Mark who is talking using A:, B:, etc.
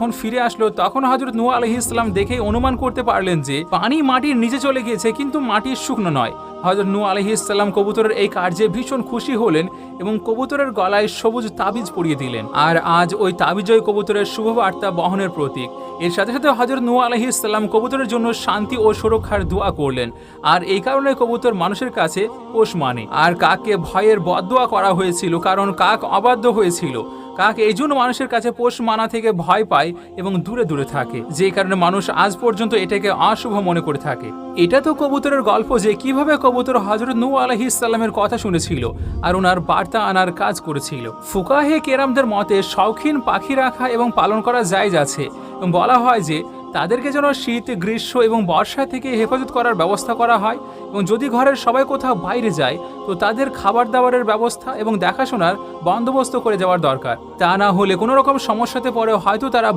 A: যখন ফিরে আসলো, তখন হজরত নূহ আলহি ইসলাম দেখেই অনুমান করতে পারলেন যে, পানি মাটির নিচে চলে গিয়েছে, কিন্তু মাটি শুকনো নয়। হজরত নূহ আলহি ইসলাম কবুতরের এই কার্যে ভীষণ খুশি হলেন এবং কবুতরের গলায় সবুজ তাবিজ পরিয়ে দিলেন। আর আজ ওই তাবিজয় কবুতরের শুভবার্তা বহনের প্রতীক। এর সাথে সাথে হজরত নূহ আলহি ইসলাম কবুতরের জন্য শান্তি ও সুরক্ষার দোয়া করলেন। আর এই কারণে কবুতর মানুষের কাছে পোষ মানে। আর কাককে ভয়ের বদদোয়া করা হয়েছিল, কারণ কাক অবাধ্য হয়েছিল। কাক? এই জন্য মানুষের কাছে পোষ মানা থেকে ভয় পায় এবং দূরে দূরে থাকে। যে কারণে মানুষ আজ পর্যন্ত এটাকে অশুভ মনে করে থাকে। এটা তো কবুতরের গল্প যে কীভাবে কবুতর হজরত নু আলহি ইসাল্লামের কথা শুনেছিল আর ওনার বার্তা আনার কাজ করেছিল। ফুকাহে কেরামদের মতে শৌখিন পাখি রাখা এবং পালন করা যায় আছে বলা হয় যে তাদেরকে যেন শীত, গ্রীষ্ম এবং বর্ষা থেকে হেফাজত করার ব্যবস্থা করা হয় এবং যদি ঘরের সবাই কোথাও বাইরে যায়, তো তাদের খাবার দাবারের ব্যবস্থা এবং দেখাশোনার বন্দোবস্ত করে যাওয়ার দরকার। তা না হলে কোনো রকম সমস্যাতে পরে হয়তো তারা